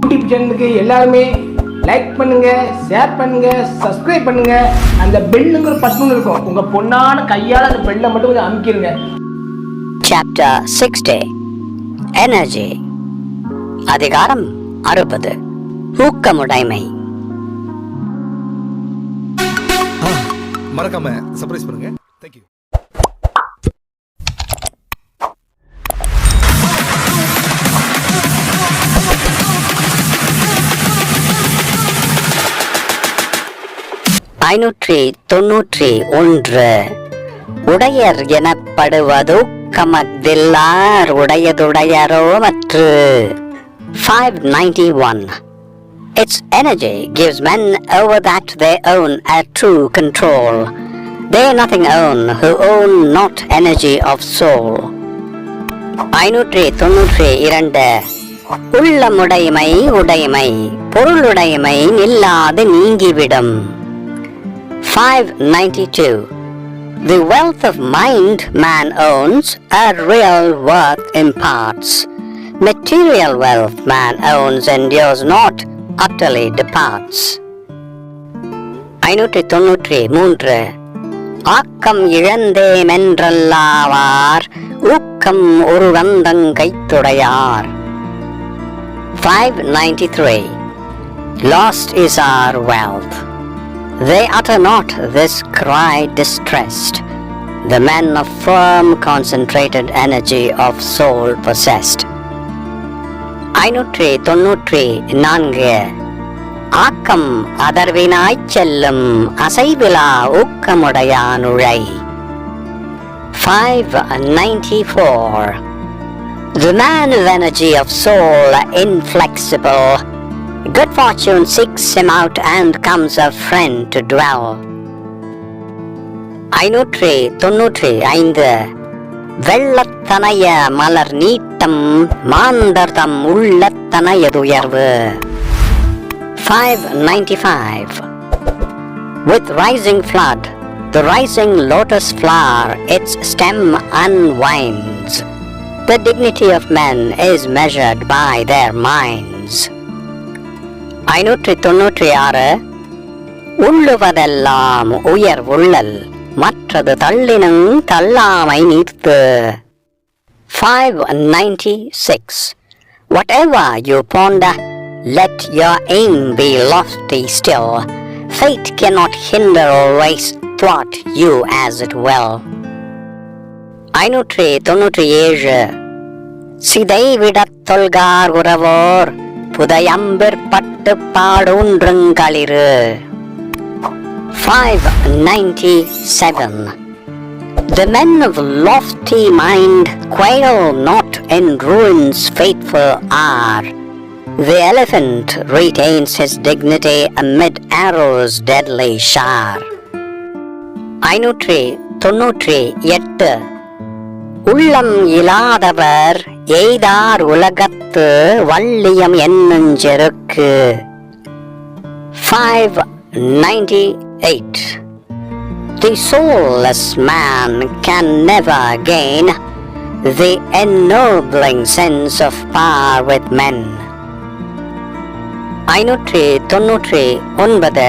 YouTube சேனலுக்கு எல்லாருமே like பண்ணுங்க ஷேர் பண்ணுங்க சப்ஸ்கிரைப் பண்ணுங்க. அந்த பெல்லுங்கிற பட்டன் இருக்கும். உங்க பொண்ணான கையால அந்த பெல்லை மட்டும் கொஞ்சம் அமுக்கிடுங்க Chapter 60 Energy. அதிகாரம் அறுபது. ஊக்கமுடைமை. மறக்காம சர்ப்ரைஸ் பண்ணுங்க. தேங்க்யூ ஐநூற்றி தொன்னூற்றி ஒன்று உடையர் எனப்படுவது கமதில்லார் உடையதுடையரோ மற்று five ninety one Its energy gives men over that they own a true control. They nothing own who own not energy of soul. ஐநூற்றி தொன்னூற்றி இரண்டு உள்ளமுடைமை உடைமை பொருளுடைமை இல்லாது நீங்கிவிடும் 592 The wealth of mind man owns a real worth imparts. Material wealth man owns endures not, utterly departs. ஐநூற்றி தொன்னூற்றி மூன்று ஆக்கம் இழந்தேமென்றல்லாவார் ஊக்கம் ஒரு வந்தங்கைத்துடையார் 593 Lost is our wealth. They utter not this cry distressed, the men of firm concentrated energy of soul possessed. ஐநூற்றி தொன்னூற்றி நான்கு ஆக்கம் அதர்வினாய்ச் செல்லும் அசைவிலா ஊக்கமுடையானுழை 594 The man of energy of soul inflexible Good fortune seeks him out and comes a friend to dwell. ஐநூற்றி தொன்னூற்றி ஐந்து வெள்ளத்தனைய மலர் நீட்டம் மாந்தர் தம் உள்ளத்தனையதுயர்வு 595 With rising flood, the rising lotus flower its stem unwinds. The dignity of men is measured by their minds. ஐநூற்றி தொன்னூற்றி ஆறு உள்ளுவதெல்லாம் உயர் உள்ளல் மற்றது தள்ளினும் தள்ளாமை நீர்த்து 596 Whatever you ponder, let your aim be lofty still. Fate cannot hinder or race thwart you as it will. ஐநூற்றி தொன்னூற்றி ஏழு சிதை விடத் தொல்கார் உறவோர் புதையம்பிற்பட்டு பாடூன்றுங்களிரு 597 The men of lofty mind quail not in ruins fateful are. The elephant retains his dignity amid arrows deadly shower. ஐநூற்றி தொன்னூற்றி எட்டு உள்ளம் இலாதவர் எய்தார் உலகத்து வள்ளியம் என்னும் செருக்கு five ninety eight The soulless man can never gain the ennobling sense of power with men. ஐநூற்றி தொன்னூற்றி ஒன்பது.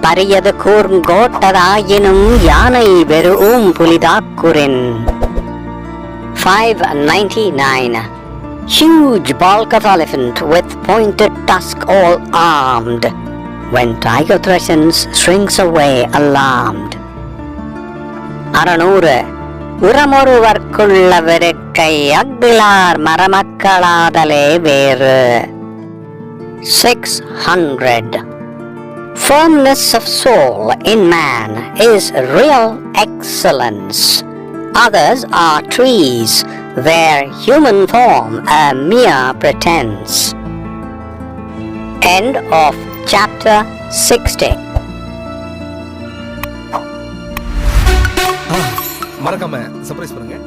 பரியது கூர்ங்கோட்டதாயினும் யானை வெறும் புலிதாக்குரின் 599 Huge bulk of elephant with pointed tusk all armed. When tiger threatens, shrinks away alarmed. அறநூறு உரமொருவர்க்குள்ள வெறுக்கை அக்லார் மரமக்களாதலே வேறு 600 Firmness of soul in man is real excellence. Others are trees, their human form a mere pretense. End of chapter 60. ஆ, மறக்காம surprise பண்ணுங்க